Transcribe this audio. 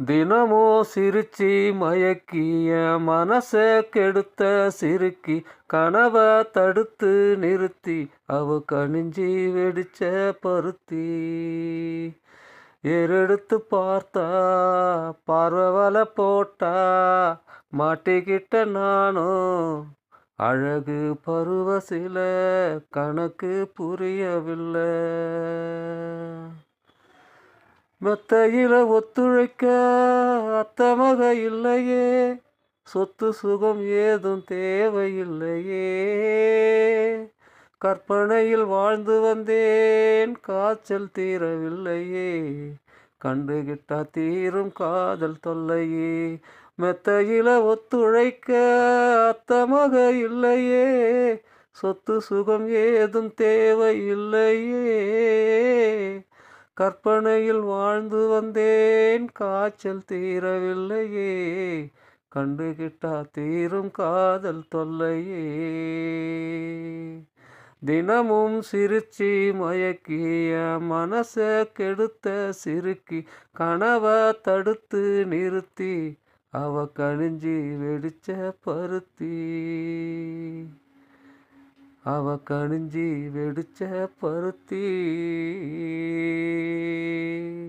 தினமோ சிரிச்சி மயக்கிய மனசை கெடுத்த சிறுக்கி கனவை தடுத்து நிறுத்தி அவ கணிஞ்சி வெடிச்ச பருத்தி. ஏறெடுத்து பார்த்தா பார்வவல போட்டா மாட்டிக்கிட்ட நானும் அழகு பருவ சில கணக்கு புரியவில்லை. மெத்தையில ஒத்துழைக்க அத்தமக இல்லையே. சொத்து சுகம் ஏதும் தேவையில்லையே. கற்பனையில் வாழ்ந்து வந்தேன் காய்ச்சல் தீரவில்லையே. கண்டுகிட்டா தீரும் காதல் தொல்லையே. மெத்தையில ஒத்துழைக்க அத்தமக இல்லையே. சொத்து சுகம் ஏதும் தேவையில்லையே. கற்பனையில் வாழ்ந்து வந்தேன். காய்ச்சல் தீரவில்லையே. கண்டுகிட்டா தீரும் காதல் தொல்லையே. தினமும் சிரிச்சி மயக்கிய மனசை கெடுத்த சிறுக்கி கனவை தடுத்து நிறுத்தி அவ கணிஞ்சி வெடிச்ச பருத்தி. அவ கணிஞ்சி வெடிச்ச பருத்தி.